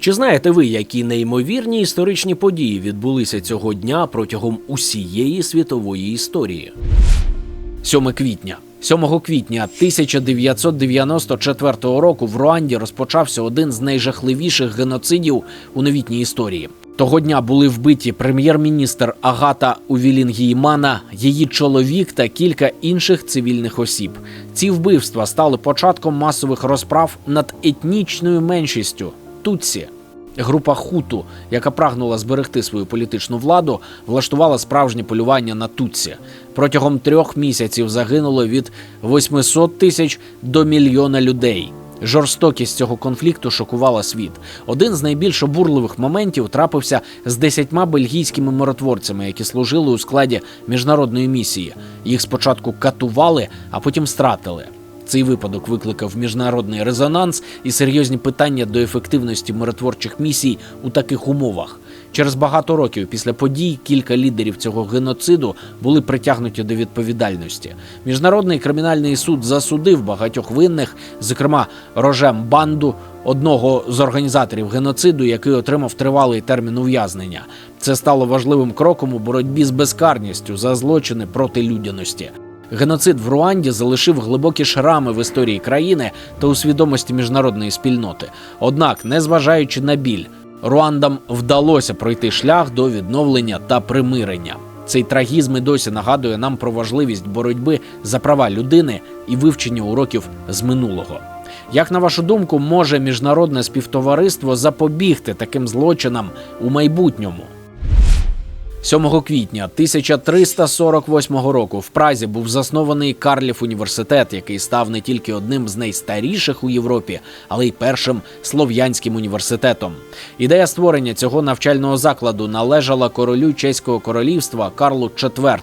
Чи знаєте ви, які неймовірні історичні події відбулися цього дня протягом усієї світової історії? 7 квітня. 7 квітня 1994 року в Руанді розпочався один з найжахливіших геноцидів у новітній історії. Того дня були вбиті прем'єр-міністр Агата Увілінгіймана, її чоловік та кілька інших цивільних осіб. Ці вбивства стали початком масових розправ над етнічною меншістю Тутсі. Група Хуту, яка прагнула зберегти свою політичну владу, влаштувала справжнє полювання на Тутсі. Протягом трьох місяців загинуло від 800 тисяч до мільйона людей. Жорстокість цього конфлікту шокувала світ. Один з найбільш обурливих моментів трапився з десятьма бельгійськими миротворцями, які служили у складі міжнародної місії. Їх спочатку катували, а потім стратили. Цей випадок викликав міжнародний резонанс і серйозні питання до ефективності миротворчих місій у таких умовах. Через багато років після подій кілька лідерів цього геноциду були притягнуті до відповідальності. Міжнародний кримінальний суд засудив багатьох винних, зокрема Рожем Банду, одного з організаторів геноциду, який отримав тривалий термін ув'язнення. Це стало важливим кроком у боротьбі з безкарністю за злочини проти людяності. Геноцид в Руанді залишив глибокі шрами в історії країни та у свідомості міжнародної спільноти. Однак, незважаючи на біль, Руандам вдалося пройти шлях до відновлення та примирення. Цей трагізм і досі нагадує нам про важливість боротьби за права людини і вивчення уроків з минулого. Як на вашу думку, може міжнародне співтовариство запобігти таким злочинам у майбутньому? 7 квітня 1348 року в Празі був заснований Карлів університет, який став не тільки одним з найстаріших у Європі, але й першим слов'янським університетом. Ідея створення цього навчального закладу належала королю чеського королівства Карлу IV.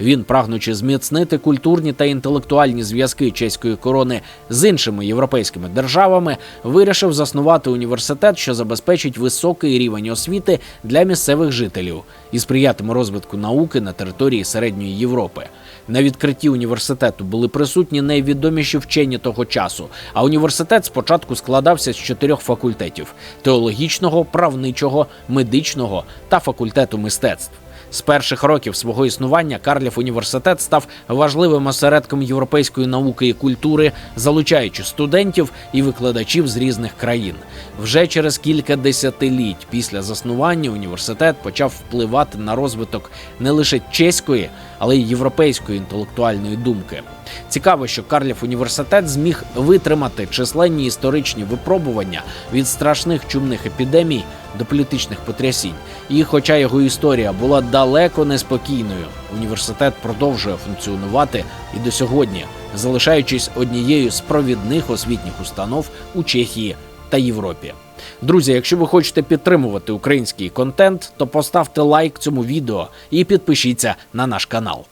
Він, прагнучи зміцнити культурні та інтелектуальні зв'язки чеської корони з іншими європейськими державами, вирішив заснувати університет, що забезпечить високий рівень освіти для місцевих жителів сприятиме розвитку науки на території середньої Європи. На відкритті університету були присутні найвідоміші вчені того часу. А університет спочатку складався з чотирьох факультетів: теологічного, правничого, медичного та факультету мистецтв. З перших років свого існування Карлів університет став важливим осередком європейської науки і культури, залучаючи студентів і викладачів з різних країн. Вже через кілька десятиліть після заснування університет почав впливати на розвиток не лише чеської, але й європейської інтелектуальної думки. Цікаво, що Карлів університет зміг витримати численні історичні випробування від страшних чумних епідемій до політичних потрясінь. І, хоча його історія була далеко неспокійною, університет продовжує функціонувати і до сьогодні, залишаючись однією з провідних освітніх установ у Чехії та Європі. Друзі, якщо ви хочете підтримувати український контент, то поставте лайк цьому відео і підпишіться на наш канал.